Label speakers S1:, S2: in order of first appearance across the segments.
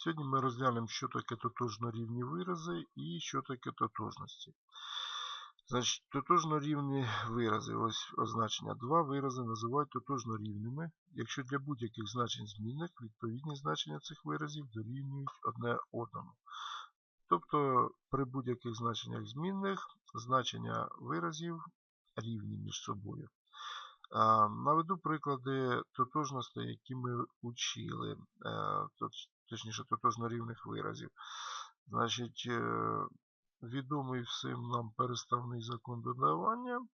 S1: Сьогодні ми розглянемо, що таке тотожно-рівні вирази і що таке тотожності. Значить, тотожно-рівні вирази, ось означення. Два вирази називають тотожно-рівними, якщо для будь-яких значень змінних відповідні значення цих виразів дорівнюють одне одному. Тобто при будь-яких значеннях змінних значення виразів рівні між собою. Наведу приклади тотожностей, які ми учили, е, точніше тотожно-рівних виразів. Значить, е, відомий всім нам переставний закон додавання.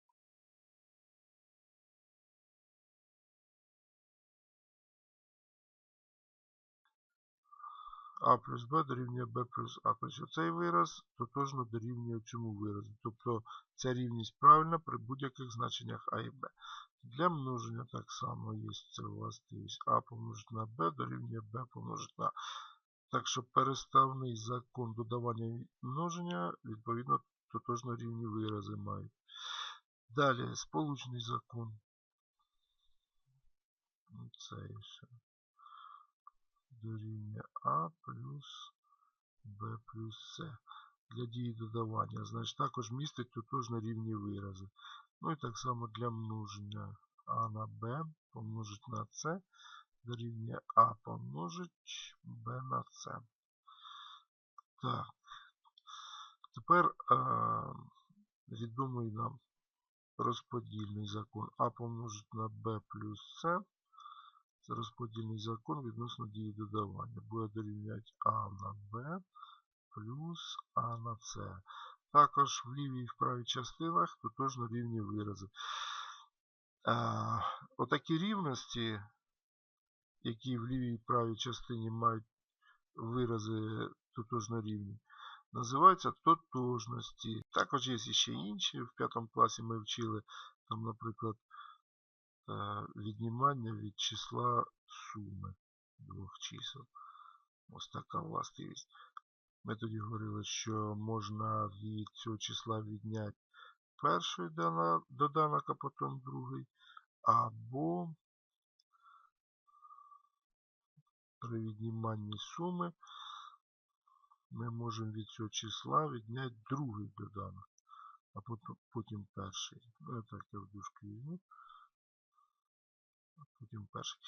S1: А плюс Б дорівнює Б плюс А. Тобто цей вираз тотожно дорівнює цьому виразу. Тобто ця рівність правильна при будь-яких значеннях А і Б. Для множення так само є ця властивість А помножити на Б дорівнює Б помножити на. Так що переставний закон додавання множення, відповідно, тотожно рівні вирази мають. Далі, сполучний закон. Це ще дорівнює А плюс Б плюс С. Для дії додавання. Значить, також містить тотожно рівні вирази. Ну і так само для множення А на Б помножить на С дорівнює А помножить Б на С. Так. Тепер е, відомий нам розподільний закон А помножить на Б плюс С. Це розподільний закон відносно дії додавання. Буде дорівнювати А на Б плюс А на С. Також в лівій і в правій частинах тотожно рівні вирази. А, Отакі рівності, які в лівій і правій частині мають вирази тотожно рівні, називаються тотожності. Також є ще інші. В п'ятому класі ми вчили, там, наприклад, віднімання від числа суми двох чисел. Ось така властивість. Ми тоді говорили, що можна від цього числа відняти перший доданок, а потім другий. Або при відніманні суми ми можемо від цього числа відняти другий доданок, а потім, перший. Ну, так я в дужку візьму. А потім перший.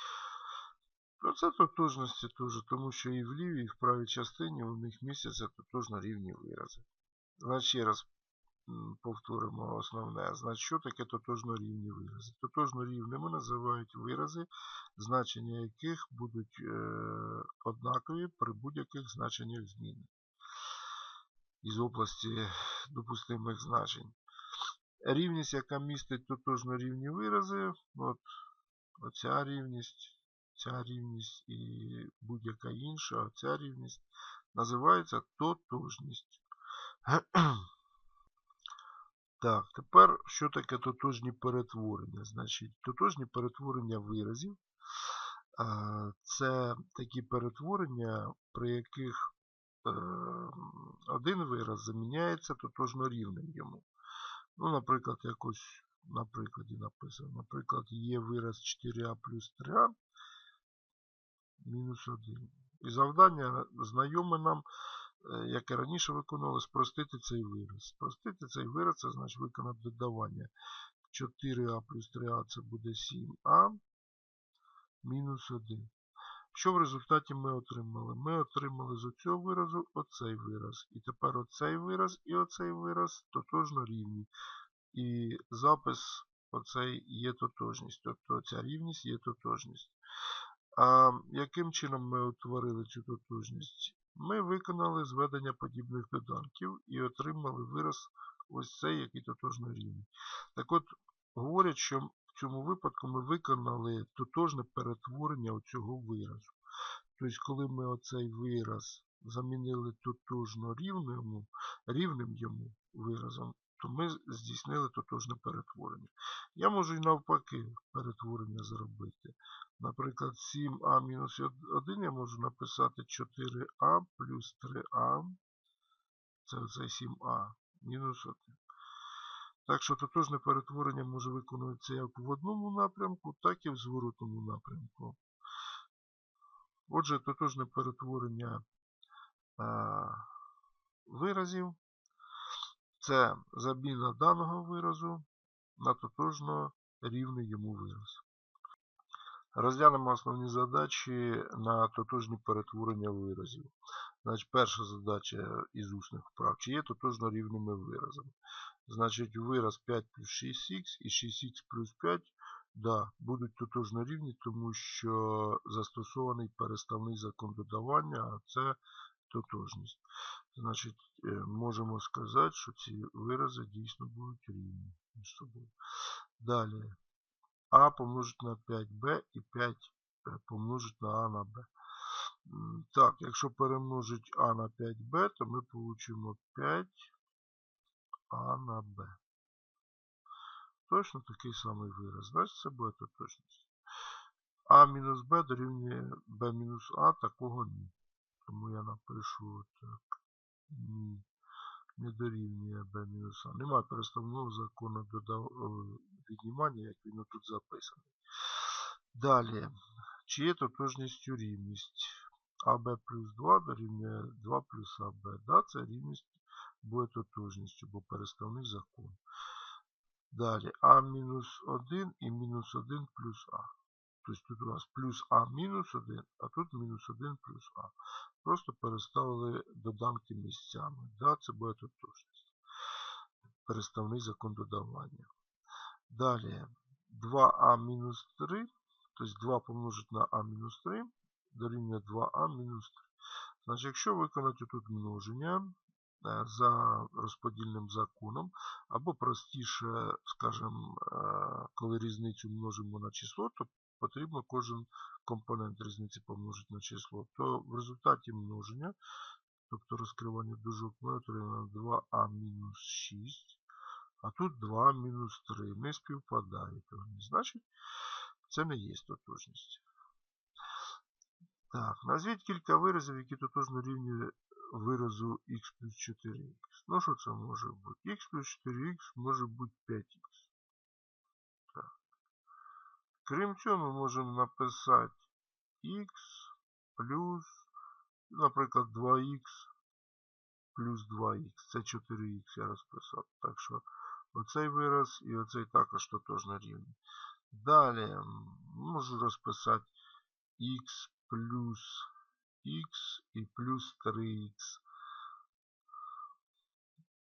S1: Про це тотожності теж, тому що і в лівій, і в правій частині у них містяться тотожно рівні вирази. Значить, ще раз повторимо основне. Значить, що таке тотожно рівні вирази? Тотожно рівними називають вирази, значення яких будуть е, однакові при будь-яких значеннях зміни із області допустимих значень. Рівність, яка містить тотожно рівні вирази, от, оця рівність ця рівність і будь-яка інша, ця рівність називається тотожність. Так, тепер що таке тотожні перетворення? Значить, тотожні перетворення виразів це такі перетворення, при яких е, один вираз заміняється тотожно рівним йому. Ну, Наприклад, якось на прикладі написано. Наприклад, є вираз 4а плюс 3а мінус 1. І завдання знайоме нам, е, як і раніше виконували, спростити цей вираз. Спростити цей вираз, це значить виконати додавання. 4а плюс 3а це буде 7а мінус 1. Що в результаті ми отримали? Ми отримали з цього виразу оцей вираз. І тепер оцей вираз і оцей вираз тотожно рівні. І запис оцей є тотожність. Тобто ця рівність є тотожність. А яким чином ми утворили цю тотожність? Ми виконали зведення подібних доданків і отримали вираз ось цей, який тотожно рівний. Так от, говорять, що в цьому випадку ми виконали тотожне перетворення цього виразу. Тобто, коли ми оцей вираз замінили тотожно рівним йому виразом, то ми здійснили тотожне перетворення. Я можу і навпаки перетворення зробити. Наприклад, 7а-1 я можу написати 4а плюс 3а. Це оцей 7а мінус 1. Так що тотожне перетворення може виконуватися як в одному напрямку, так і в зворотному напрямку. Отже, тотожне перетворення е, виразів це заміна даного виразу на тотожно рівний йому вираз. Розглянемо основні задачі на тотожні перетворення виразів. Значить, перша задача із усних вправ. Чи є тотожно рівними виразами? Значить, вираз 5 плюс 6х і 6х плюс 5 да, будуть тотожно рівні, тому що застосований переставний закон додавання, а це тотожність. Значить, е, можемо сказати, що ці вирази дійсно будуть рівні між собою. Далі. А помножить на 5b і 5 помножить на А на Б. Так, якщо перемножить А на 5b, то ми получимо 5 А на Б. Точно такий самий вираз. Значить, це буде тотожність. А мінус Б дорівнює Б мінус А, такого ні. Тому я напишу так. Ні. Не дорівнює b мінус А. Немає переставного закону додав... віднімання, як він тут записаний. Далі. Чи є тотожністю рівність? АБ плюс 2 дорівнює 2 плюс АБ. Да, це рівність буде тотожністю, бо переставний закон. Далі А мінус 1 і мінус 1 плюс А. Тобто тут у нас плюс А мінус 1, а тут мінус 1 плюс А. Просто переставили доданки місцями. Да, це буде тотожність. Переставний закон додавання. Далі 2А мінус 3, тобто 2 помножить на А мінус 3, дорівнює 2А мінус 3. Значить, якщо виконати тут множення за розподільним законом, або простіше, скажімо, коли різницю множимо на число, то потрібно кожен компонент різниці помножити на число, то в результаті множення, тобто розкривання дужок, ми отримаємо 2а мінус 6, а тут 2 мінус 3. Не співпадають вони. Значить, це не є тотожність. Так, назвіть кілька виразів, які тотожно рівні виразу х плюс 4х. Ну, що це може бути? х плюс 4х може бути 5х. Крім цього, ми можемо написати x плюс, наприклад, 2х плюс 2х. Це 4х я розписав. Так що оцей вираз і оцей також тотожно рівні. Далі можу розписати х плюс х і плюс 3х.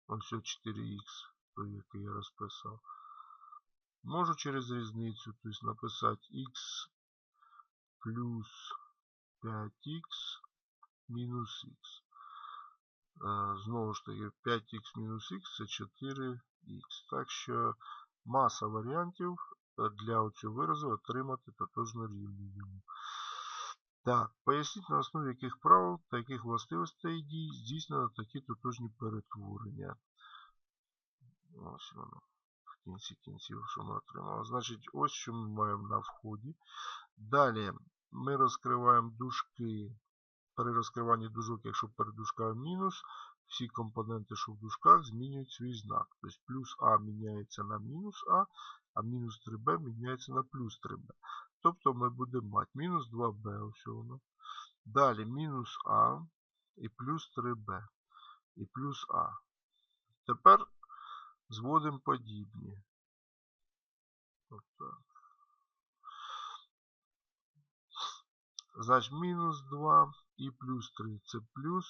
S1: Ось 4х, той, який я розписав. Можу через різницю то есть написати x плюс 5х мінус х. Знову ж таки, 5х мінус х це 4х. Так що маса варіантів для цього виразу отримати тотожно рівні йому. Так, поясніть на основі яких правил та яких властивостей дій здійснено такі тотожні перетворення. Ось воно в кінці кінців, що ми отримали. Значить, ось що ми маємо на вході. Далі ми розкриваємо дужки. При розкриванні дужок, якщо перед дужками мінус, всі компоненти, що в дужках, змінюють свій знак. Тобто плюс А міняється на мінус А, а мінус 3b міняється на плюс 3b. Тобто ми будемо мати мінус 2b ось воно. Далі мінус А і плюс 3b. І плюс А. Тепер зводимо подібні. Тобто, Значить, мінус 2 і плюс 3 це плюс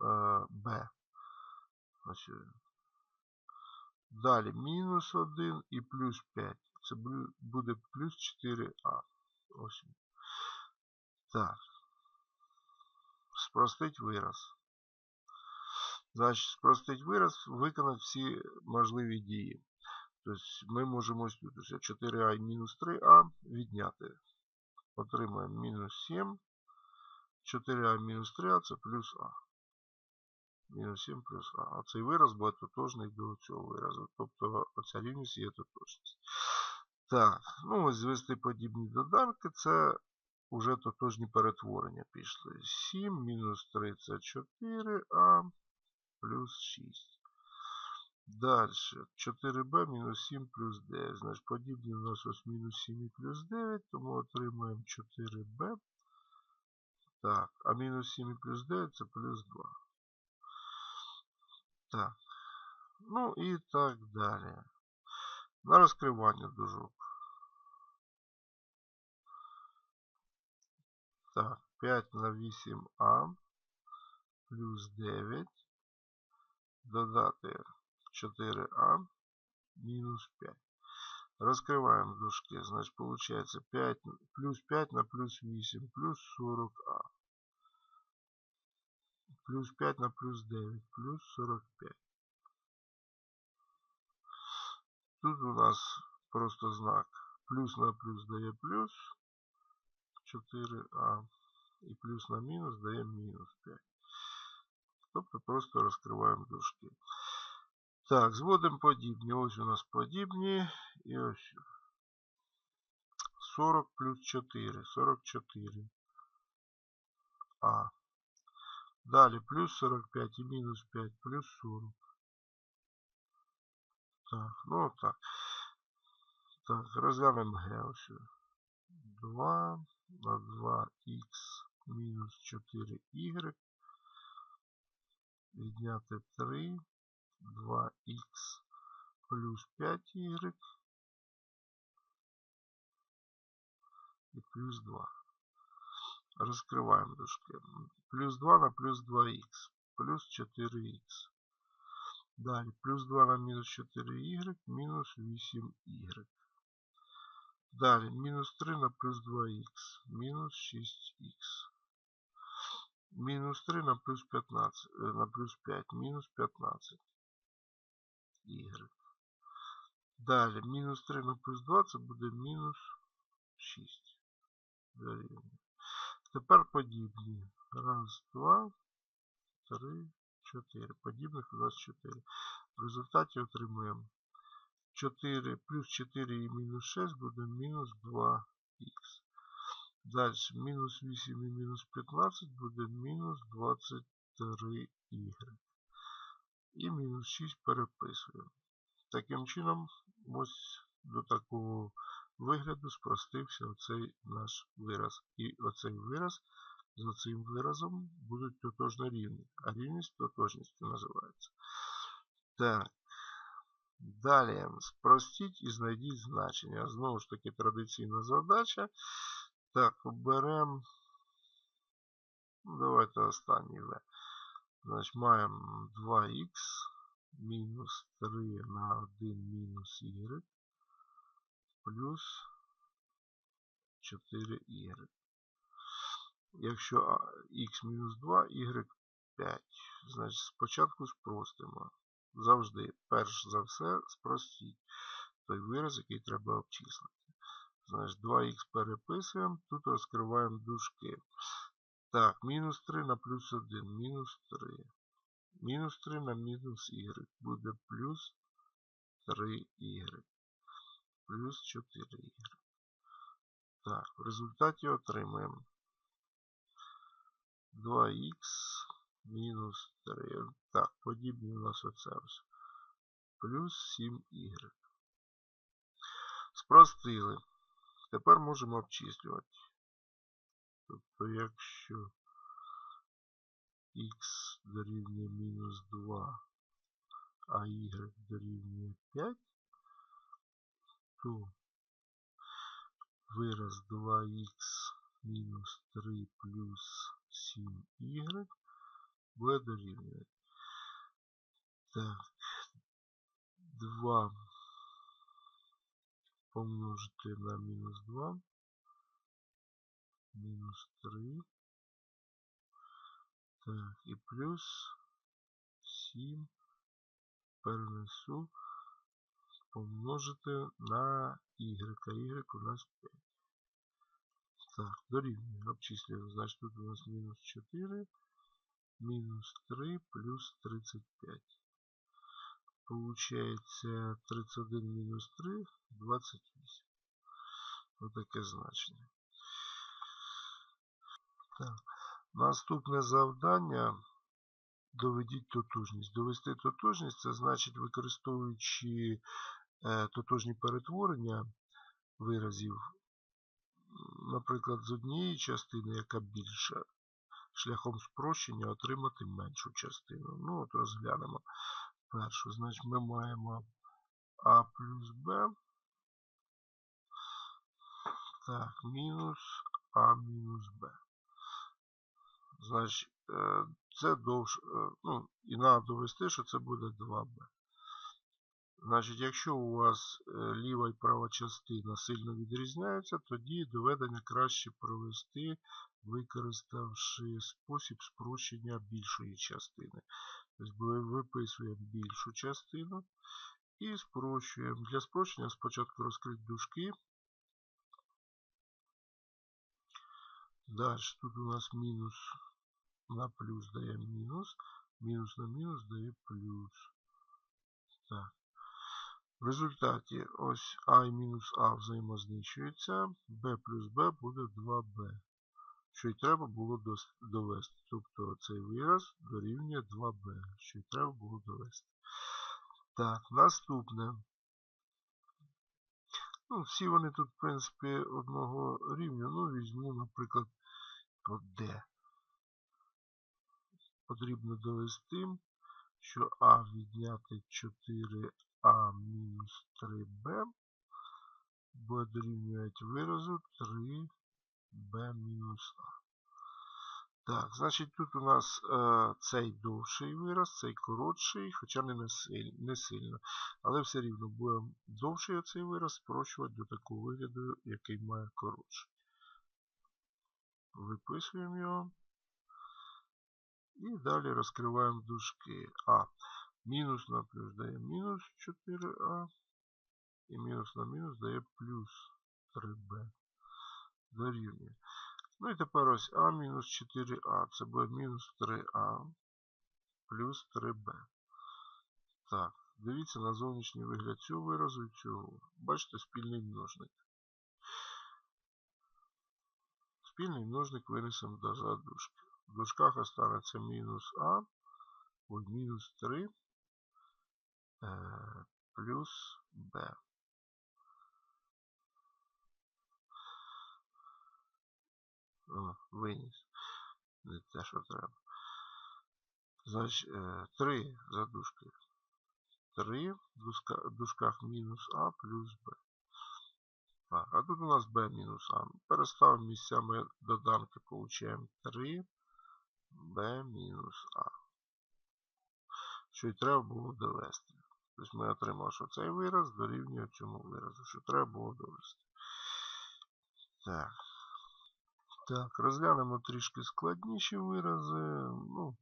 S1: е, b. Далі мінус 1 і плюс 5. Це буде плюс 4а. Ось. Так. Спростить вираз. Значить, спростить вираз, виконати всі можливі дії. Тобто ми можемо 4а і мінус 3а відняти. Отримаємо мінус 7. 4а мінус 3а це плюс А. Мінус 7 плюс А. А цей вираз буде тотожний до цього виразу. Тобто оця рівність є тотожність. Так, ну ось звести подібні доданки, це вже тотожні перетворення пішли. 7 мінус 3 це 4а плюс 6. Дальше. 4b мінус 7 плюс 9. Значить, подібні у нас ось мінус 7 і плюс 9, тому отримаємо 4b. Так, а мінус 7 і плюс 9 це плюс 2. Так. Ну і так далі. На розкривання дужок. Так, 5 на 8а плюс 9. Додати 4а мінус 5. Розкриваємо дужки. Значить, получается 5, плюс 5 на плюс 8 плюс 40а. Плюс 5 на плюс 9 плюс 45. Тут у нас просто знак плюс на плюс дає плюс 4а. І плюс на мінус дає мінус 5. Тобто просто розкриваємо дужки. Так, зводимо подібні. Ось у нас подібні. І ось 40 плюс 4. 44. А. Далі плюс 45 і мінус 5 плюс 40. Так, ну так. Так, розглянемо Г ось. 2 на 2х мінус 4y. Відняти 3. 2х плюс 5y і плюс 2. Розкриваємо дужки. Плюс 2 на плюс 2х, плюс 4х. Далі, плюс 2 на мінус 4y, мінус 8y. Далі, мінус 3 на плюс 2х, мінус 6х. Мінус 3 на плюс 15, на плюс 5, мінус 15 y. Далі, мінус 3 на плюс 2 це буде мінус 6. Дорівнює. Тепер подібні. Раз, два, три, чотири. Подібних у нас 4. В результаті отримуємо 4 плюс 4 і мінус 6 буде мінус 2х. Далі мінус 8 і мінус 15 буде мінус 23y. І мінус 6 переписуємо. Таким чином, ось до такого вигляду спростився оцей наш вираз. І оцей вираз за цим виразом будуть тотожно рівні. А рівність тотожністю називається. Так. Далі спростіть і знайдіть значення. Знову ж таки, традиційна задача. Так, оберемо. Ну, давайте останній В. Значить, маємо 2х мінус 3 на 1 мінус y плюс 4y. Якщо х мінус 2, y 5. Значить, спочатку спростимо. Завжди, перш за все, спростіть той вираз, який треба обчислити. Значить, 2х переписуємо, тут розкриваємо дужки. Так, мінус 3 на плюс 1, мінус 3. Мінус 3 на мінус y буде плюс 3y. Плюс 4y. Так, в результаті отримаємо 2х мінус 3. Так, подібні у нас оце ось. Плюс 7y. Спростили. Тепер можемо обчислювати. Тобто, якщо х дорівнює мінус 2, а y дорівнює 5, то вираз 2х мінус 3 плюс 7y буде дорівнювати. Так, 2 помножити на мінус 2, мінус 3. Так, і плюс 7 перенесу помножити на y, а y у нас 5. Так, дорівнює, обчислюємо. Значить, тут у нас мінус 4, мінус 3 плюс 35. Получається 31 мінус 3, 28. Отаке значення. Так. Наступне завдання доведіть тотожність. Довести тотожність це значить, використовуючи е, тотожні перетворення виразів, наприклад, з однієї частини, яка більша, шляхом спрощення отримати меншу частину. Ну, от розглянемо першу. Значить, ми маємо А плюс Б. Так, мінус А мінус Б. Значить, е, це довше, ну, і треба довести, що це буде 2b. Значить, якщо у вас е, ліва і права частина сильно відрізняються, тоді доведення краще провести, використавши спосіб спрощення більшої частини. Виписуємо більшу частину і спрощуємо. Для спрощення спочатку розкрити дужки. Далі тут у нас мінус на плюс дає мінус, мінус на мінус дає плюс. Так. В результаті ось А і мінус А взаємознищуються, b плюс b буде 2b. Що й треба було довести. Тобто цей вираз дорівнює 2b, що й треба було довести. Так, наступне. Ну, Всі вони тут, в принципі, одного рівня. Ну, візьму, наприклад, от D потрібно довести, що А відняти 4А мінус 3Б буде дорівнювати виразу 3Б мінус А. Так, значить тут у нас е, цей довший вираз, цей коротший, хоча не, не сильно. Але все рівно будемо довший оцей вираз спрощувати до такого вигляду, який має коротший. Виписуємо його. І далі розкриваємо дужки. А. Мінус на плюс дає мінус 4а. І мінус на мінус дає плюс 3b. Дорівнює. Ну і тепер ось А мінус 4а. Це буде мінус 3а плюс 3b. Так, дивіться на зовнішній вигляд цього виразу і цього. Бачите, спільний множник. Спільний множник винесемо до задушки. В дужках останется минус А, ой, минус 3 э, плюс Б. О, виніс. Не те, що треба. Значить, 3 за дужкою. 3 в дужках мінус А плюс Б. Так, а тут у нас b мінус А. Переставимо місцями доданки, получаємо 3 b мінус А. Що й треба було довести. Тобто ми отримали, що цей вираз дорівнює цьому виразу, що треба було довести. Так. Так, розглянемо трішки складніші вирази. Ну,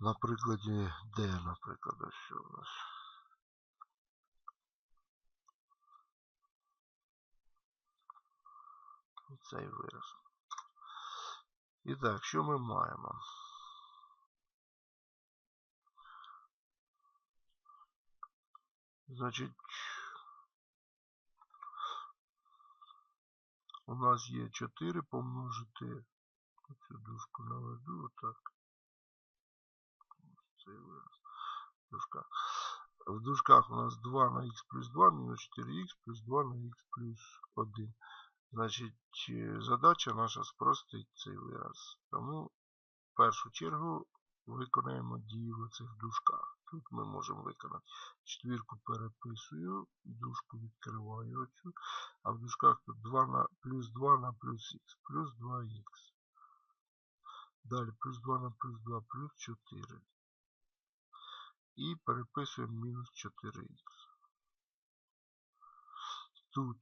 S1: на прикладі D, наприклад, ось що у нас. Цей вираз. І так, що ми маємо? Значить, у нас є 4 помножити цю дужку наведу, отак. Цей вираз. Дужка. В дужках у нас 2 на х плюс 2 мінус 4х плюс 2 на х плюс 1. Значить, задача наша спростить цей вираз. Тому в першу чергу виконаємо дію в цих дужках. Тут ми можемо виконати четвірку переписую, дужку відкриваю оцю, а в дужках тут 2 на, плюс 2 на плюс х, плюс 2х. Далі плюс 2 на плюс 2 плюс 4. І переписуємо мінус 4х. Тут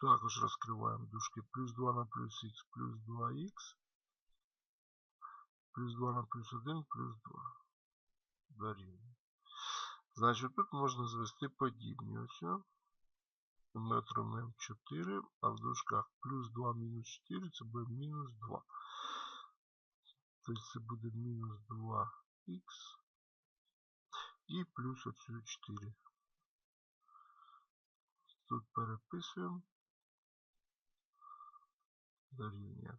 S1: також розкриваємо дужки плюс 2 на плюс х плюс 2х. Плюс 2 на плюс 1 плюс 2. Дорівнює. Значить, тут можна звести подібні ось. Ми отримаємо 4, а в дужках плюс 2 мінус 4 це буде мінус 2. Тобто це буде мінус 2х і плюс оцю 4. Тут переписуємо. Дорівнює.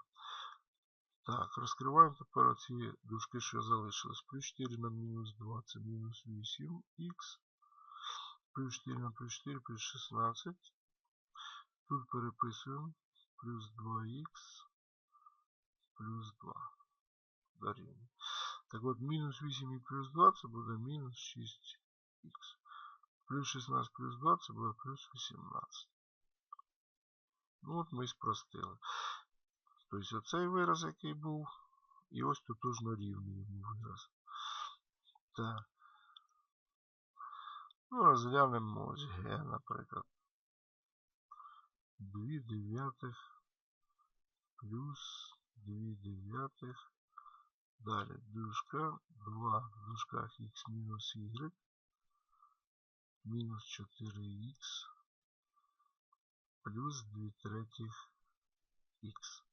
S1: Так, розкриваємо тепер оці дужки, що залишились. Плюс 4 на мінус 2 це мінус 8х. Плюс 4 на плюс 4 плюс 16. Тут переписуємо плюс 2х плюс 2 дорівнює. Так от, мінус 8 і плюс 2 це буде мінус 6х. Плюс 16 плюс 2 це буде плюс 18. Ну от ми і спростили. Тобто оцей вираз, який був, і ось тотожно рівний йому вираз. Так. Ну, розглянемо ось Г, наприклад. 2 дев'ятих плюс 2 дев'ятих. Далі дужка 2 в дужках х мінус y мінус 4х плюс 2 третіх х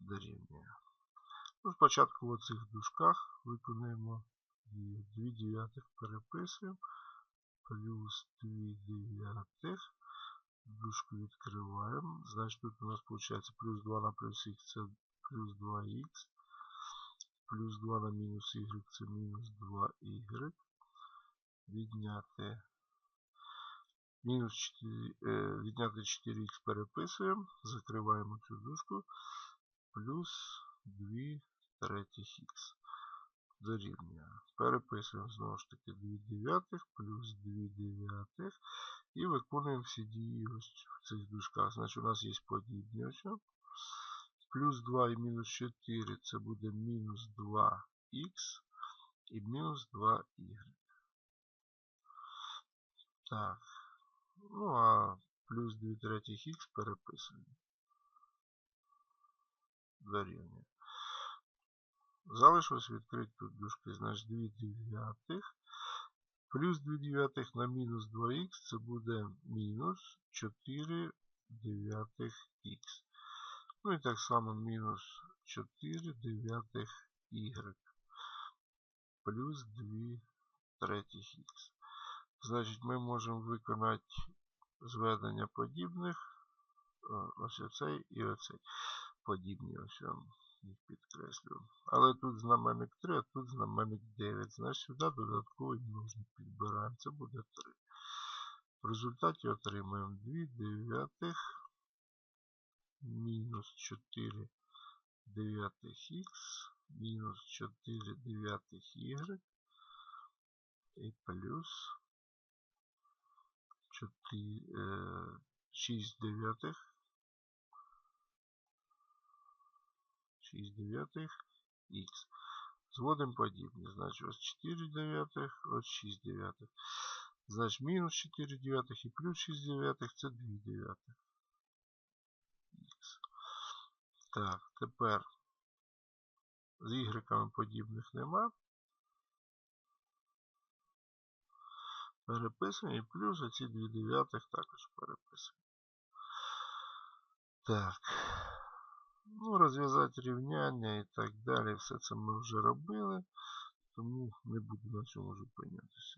S1: дорівнює. Ну, спочатку в оцих дужках виконуємо 2 дев'ятих переписуємо плюс 2 дев'ятих дужку відкриваємо. Значить тут у нас виходить плюс 2 на плюс х це плюс 2х. Плюс 2 на мінус y це мінус 2y. Відняти мінус 4, е, відняти 4х переписуємо, закриваємо цю дужку, плюс 2 третіх х дорівнює. Переписуємо знову ж таки 2 дев'ятих плюс 2 дев'ятих і виконуємо всі дії ось в цих дужках. Значить у нас є подібні ось. Плюс 2 і мінус 4 це буде мінус 2х і мінус 2y. Так. Ну, а плюс 2 третіх х переписуємо. Дорівнює. Залишилось відкрити тут дужки, значить 2 дев'ятих. Плюс 2 дев'ятих на мінус 2х це буде мінус 4 дев'ятих х. Ну і так само мінус 4 дев'ятих y плюс 2 третіх х. Значить, ми можемо виконати зведення подібних. Ось оцей і оцей. Подібні ось я їх підкреслюю. Але тут знаменник 3, а тут знаменник 9. Значить, сюди додатковий множник підбираємо. Це буде 3. В результаті отримаємо 2 дев'ятих мінус 4 дев'ятих х мінус 4 дев'ятих y і плюс 4, 6 дев'ятих 6 дев'ятих х. Зводимо подібні. Значить, ось 4 дев'ятих, ось 6 дев'ятих. Значить, мінус 4 дев'ятих і плюс 6 дев'ятих це 2 дев'ятих. Так, тепер з ігреками подібних нема. Переписуємо і плюс оці 2 дев'ятих також переписуємо. Так. Ну, розв'язати рівняння і так далі. Все це ми вже робили, тому не буду на цьому зупинятися.